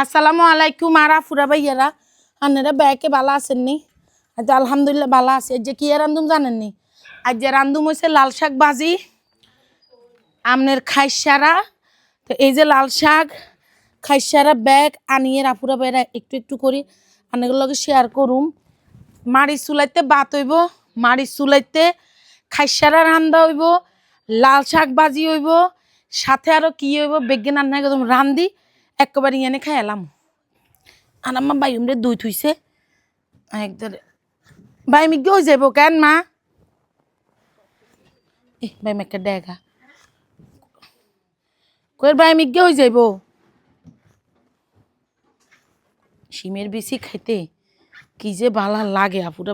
আসসালামু আলাইকুম আরা ফুরা ভাইয়ারা। আনারা ব্যাকে ভালো আছেন নি? আজ আলহামদুলিল্লাহ ভালো আছে। যে কি রান্ধুম জানেন নি? আজ যে রান্ধুম হয়েছে লাল শাক ভাজি, আমনের খাইসারা। তো এই যে লাল শাক, খাইসারা ব্যাগ আনিয়ে রাফুরা ভাইরা একটু একটু করি আনাগুলো লগে শেয়ার করুম। মাড়ি চুলাইতে বাত হইব, মাড়ি চুলাইতে খাইসারা রান্দা হইব, লাল শাক ভাজি হইব, সাথে আরও কি হইব, বেগিন রান্না একদম রান্ধি। একেবারে ইয়ানে খাই এলাম। আর আমার বাইম রে দুই থুইছে। একদম। বাই মিগে হয়ে যাইব কেন, মা? এ বাই মেকে ডেগা কয়ের বাই মিগে হয়ে যাইব? শিমের বেশি খাইতে কি যে বালা লাগে আপুরা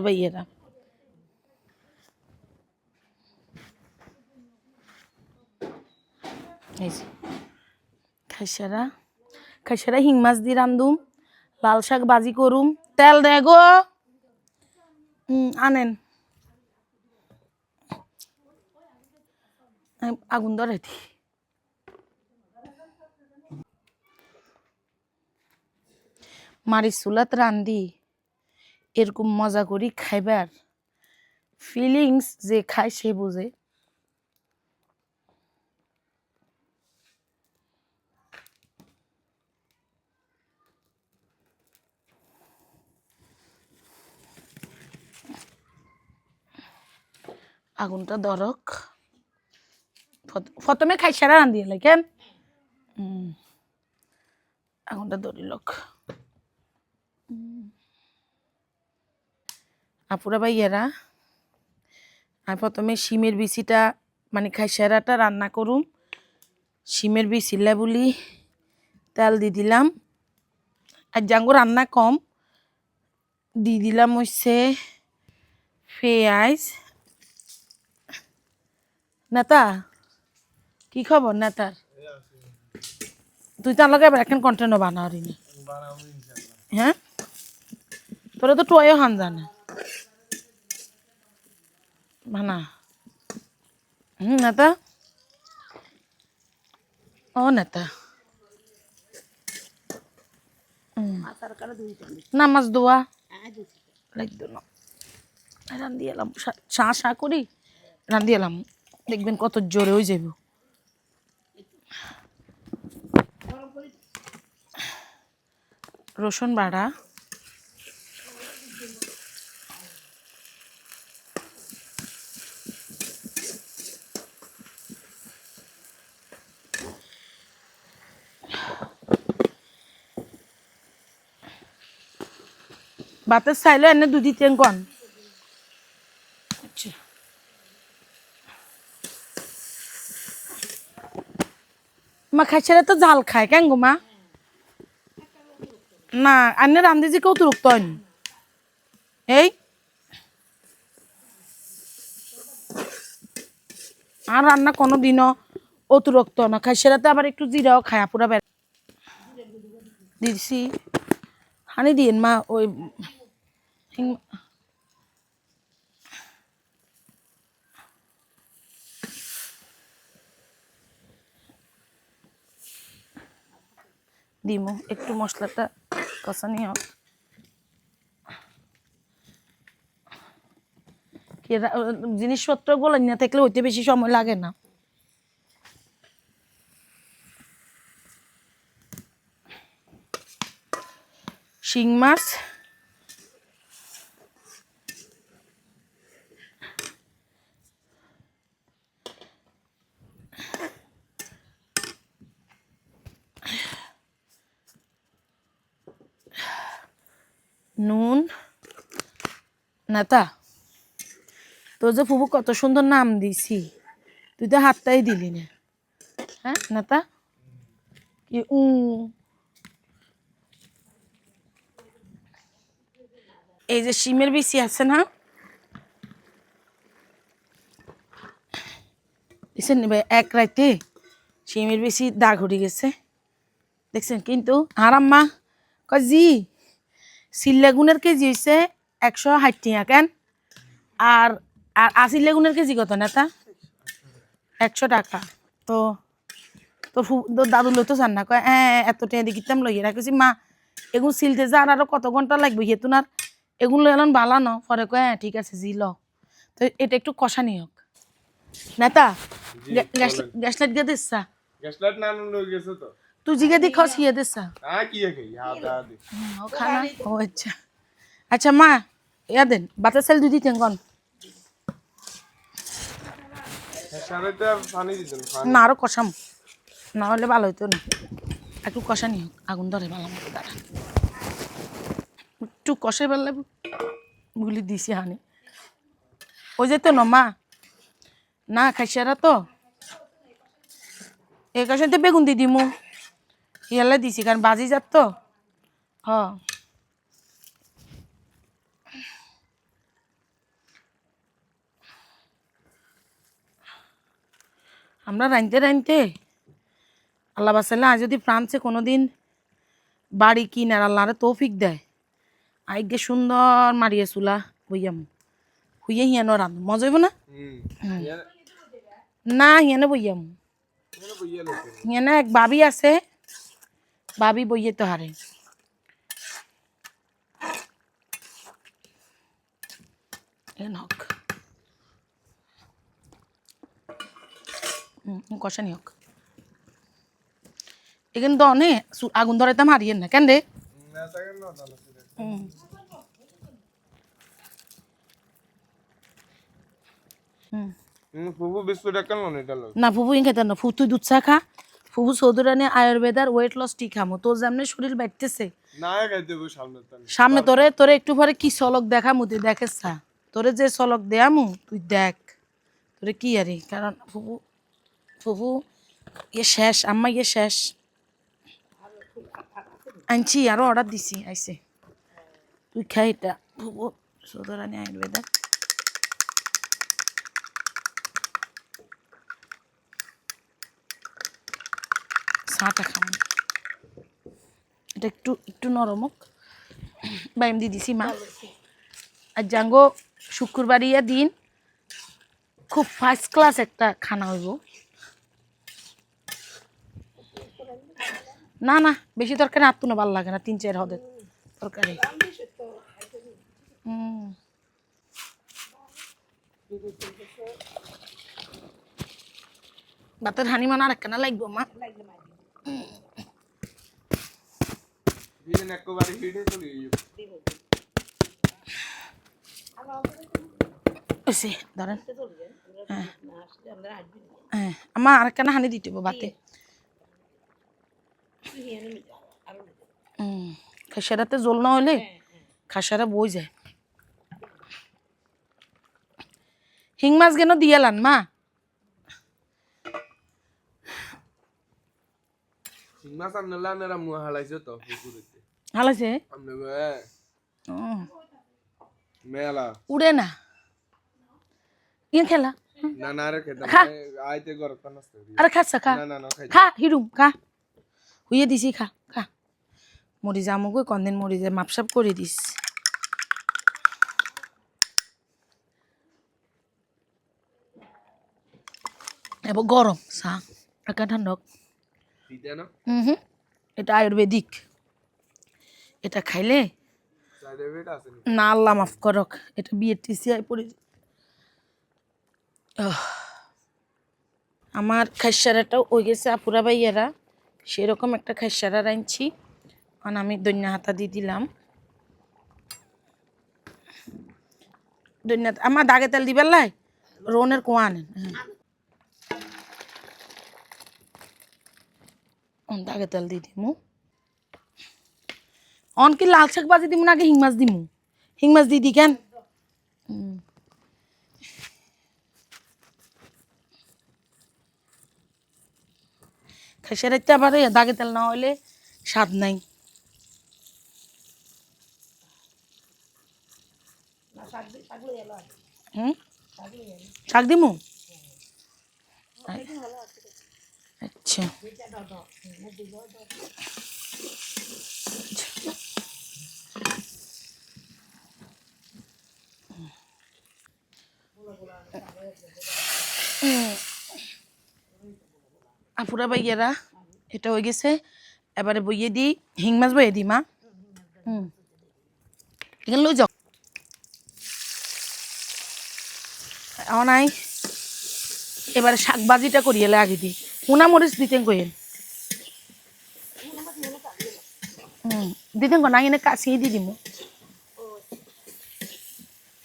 যে খাইসারা খাইসারা হিং মাছ দিয়ে রান্ধুম, লাল শাক বাজি করুম। তেল দে গো। আনেন। আগুন ধরাইতি মারি চুলাত রান্ধি, এরকম মজা করি খাইবার। ফিলিংস যে খায় সে বোঝে। আগুনটা দরক প্রথমে খাই সারা কেন? উম, আগুনটা ধরিলক আপুরা ভাইয়ারা আমি প্রথমে শিমের বিচিটা মানে খাই খাইসারাটা রান্না করুম। শিমের বিচিলা বলি তেল দি দিলাম। আর জাঙ্গো রান্না কম দি দিলাম হচ্ছে পেঁয়াজ নেতা? কি খবর নেতার তুই তো আমাকে এবার এখন কন্টেন্ট বানাওয়ারি নি হ্যাঁ? তোরা তো টয়ও হান জানে। বানা। হুম, নেতা? ও, নেতা। নামাজ দোয়া। লাগতো না। রান্ধি এলাম। চা চা করি? রান্ধি এলাম। দেখবেন কত জোরে হয়ে যাইব। রসুন বাড়া। ভাতের চাইলে এনে দুধি তেন মা খাইছে তো জাল খায়, কেন গো মা? না, আন্নে রান্ধি যে কেউ তুরুক্ত হয়নি এই। আর রান্না কোনো দিনও অতিরিক্ত না খাই সেটাতে আবার একটু জিরাও খায়, পুরা বেড়া। দিছি। হানি দিন মা, ওই দিমু, একটু মশলাটা কষানি হোক জিনিসপত্রগুলো না থাকলে হইতে বেশি সময় লাগে না। শিং মাছ নুন। নেতা, তোর যে ফুবু কত সুন্দর নাম দিছি, তুই তো হাতটাই দিলি না। হ্যাঁ নেতা? কি, উ। এই যে শিমের বিচি আছে না? দেখছেন এক রাইতে শিমের বেশি দাগ উঠে গেছে। দেখছেন কিন্তু? আর আম্মা সিল্লাগুনের কেজি হয়েছে একশো ষাট টাকা কেন? আর আর আশি লেগুনের কেজি কত নেতা? একশো টাকা। তো তোর তোর দাদু লইতো চান না কয় হ্যাঁ এত টেয়া দিয়ে কিতাম লইয়ে রাখছি মা এগুলো সিলতে যা আরও কত ঘণ্টা লাগবে হেতুন আর এগুলো এলন বালা ন পরে কয় হ্যাঁ ঠিক আছে জি ল তো এটা একটু কষানি হোক। নেতা গ্যাস গ্যাস লাইট গিয়ে দিচ্ছা গ্যাসলাইট না গেছে তো। হিয়ে দিচ্ছা আ কি খাই হা দা দে ও খানা ও আচ্ছা আচ্ছা মা ইয়া দেন বাতা সেল দুই দিতেন কন সারাতে পানি দিতেন না আরও কষাম না হলে ভালো হইতো না একটু কষানি হোক আগুন ধরে ভালো মতো দাঁড়া একটু কষে ফেললে গুলি দিছি হানি ওই যে তো না মা না খাইসারা তো এই কাশাতে বেগুন দি দিমু ইয়ালে দিছি কারণ বাজি যাত তো। হ। আমরা রাঁধতে রাঁধতে আল্লাহ বাসাল্লাহ আজ যদি ফ্রান্সে কোনো দিন বাড়ি কিনার আল্লাহরে তৌফিক দেয় আইগে সুন্দর মারিয়ে চুলা বইয়াম হুইয়ে হিয়ানো রান্ধ মজা হইব না? না হিয়ানো বইয়াম হিয়ানো এক বাবি আছে বাবি বইয়ে তো হারে। নক। কষানি হোক এখানে তো অনেক আগুন ধরে তো মারিয়েন না কেন রে? না ফুবু ইন না ফু তুই দুধ চা খা। ফুবু সৌদুরানি আয়ুর্বেদার ওয়েট লস টি খামো তোর যেমনি শরীর বাড়তেছে। সামনে তোরে তোরে একটু পরে কি সলক দেখামু তুই দেখেস তোরে যে সলক দেয়ামু তুই দেখ। তোরে কি আরে কারণ ফুবু ফুবু ইয়ে শেষ আম্মা ইয়ে শেষ। আনছি আরও অর্ডার দিছি আইসে তুই খাই এটা ফুবু সৌদুরানি আয়ুর্বেদার। চাটা খামু। এটা একটু একটু নরম হোক। বাইম দি দিছি মা। আর জাঙ্গো শুক্রবার ইয়া দিন খুব ফার্স্ট ক্লাস একটা খানা হইব। না না, বেশি তরকারি আত্ম না ভালো লাগে না, তিন, চার হদের তরকারি। বাতের হানি মান আর একখানা লাগবো মা। দিন একবারে হিটে চলে গিয়ে ধরেন। হ্যাঁ। হ্যাঁ আমার আর একখানা হানি দিতে বাতে। খাসারাতে জল না হলে খাসারা বই যায়। হিং মাছ কেন দিয়ালান মা? সিংমা সামনে লানেরা মুয়া হালাইছে তো পুকুরেতে হালাইছে মেলা উড়ে না ইয়ে খেলা না না রে খেতাম খা। আইতে গর আরে খাচ্ছা খা না না না খা হিরুম খা হুইয়ে দিছি খা খা মরি যা মুখ কন্দিন মরি যায় মাপসাপ করে দিস এবার গরম চা একা ঠান্ডক না হুম এটা আয়ুর্বেদিক এটা খাইলে নি? আল্লাহ মাফ করক এটা বিয়ের টিসিআই পড়ে আমার খাইসারাটাও ওই গেছে আপুরা ভাইয়ারা সেরকম একটা খাইসারা রাঁধছি। কারণ আমি দৈন্য হাতা দিয়ে দিলাম। দৈন্য আমার দাগে তেল দিবার লাই? রোনের কোয়া আনেন। হ্যাঁ দাগে তেল দিয়ে দিমু। অন কি লাল শাক বাজি দিমু নাকি হিং মাছ দিমু? হিং মাছ দিয়ে দি কেন? রাখতে আবার দাগে তেল না হইলে স্বাদ নাই। শাক দিমু? আচ্ছা। আপুরা ভাইয়ারা, এটা হয়ে গেছে। এবারে বইয়ে দিই হিং মাছ বইয়ে দিই মা। হুম। এখানে লই যাও। নাই এবারে শাক ভাজিটা করি এলে আগে দিই উনা মরিচ দিতেন কইেন হুম দিতেন না? এনে কাছিয়ে দিয়ে দিমু।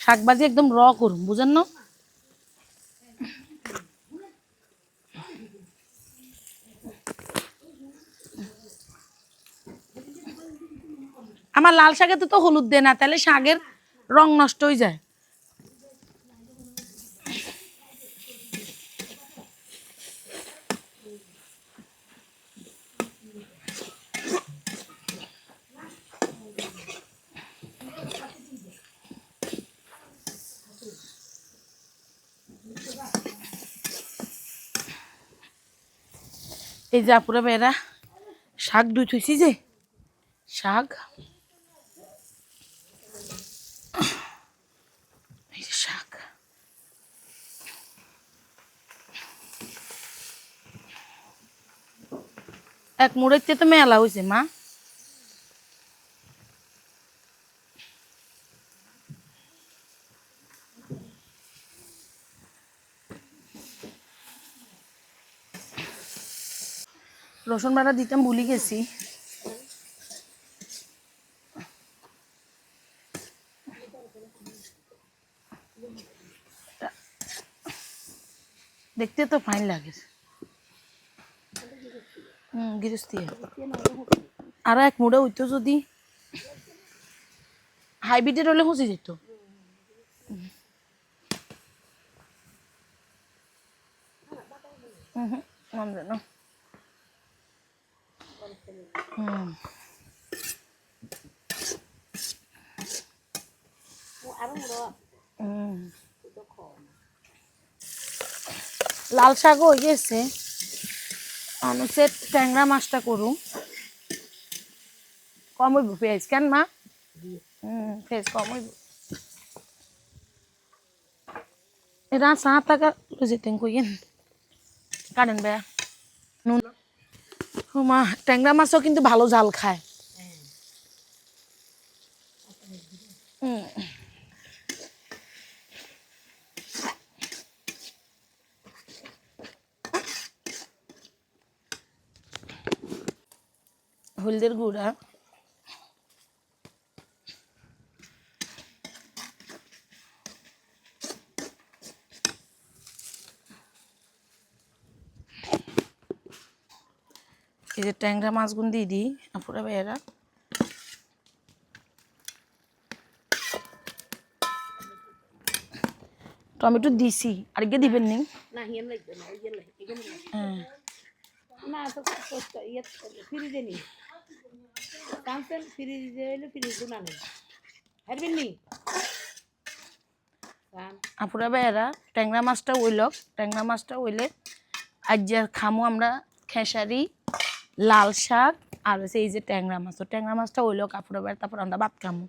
শাক ভাজি একদম র করুন বুঝেন না? আমার লাল শাকে তো হলুদ দেয় না, তাহলে শাকের রং নষ্ট হয়ে যায়। এই যে আপুরা বেড়া শাক দুই থুইছি যে, শাক এই যে শাক এক মুড়েতে তো মেলা হয়েছে মা। রসুন বাটা দিতাম, ভুলি গেছি। দেখতে তো ফাইন লাগে। গৃহস্থী আর এক মুড়ে হইতো যদি। হাইব্রিডের হলে হুঁচি যেত। লাল শাক হয়ে গেছে অনুসে ট্যাংরা মাছটা করু কম হইব পেঁয়াজ, কেন মা? হুম, পেঁয়াজ কম হইব। এটা চা টাকা যেতেন কইয়েন। কাটেন বেয়া নুন। মা, ট্যাংরা মাছও কিন্তু ভালো জাল খায়। হুম। হলদের গুঁড়া। এই যে ট্যাংরা মাছগুন দিয়ে দিই, আপুরা ভাইয়েরা। টমেটো দিছি, আর কে দিবেন নি? লাগবে না। হ্যাঁ না ফ্রিজ ইয়ে ফ্রিজে নি গুণা নেই। হারবেন নি কান আপুরা ভাইয়েরা, ট্যাংরা মাছটা ওইলক। ট্যাংরা মাছটা ওইলে আজ যে খামো আমরা খেসারি, লাল শাক আর হচ্ছে এই যে ট্যাংরা মাছ। তো ট্যাংরা মাছটা ওইলক, আপুরা বেড়া তারপর আমরা ভাত খামো।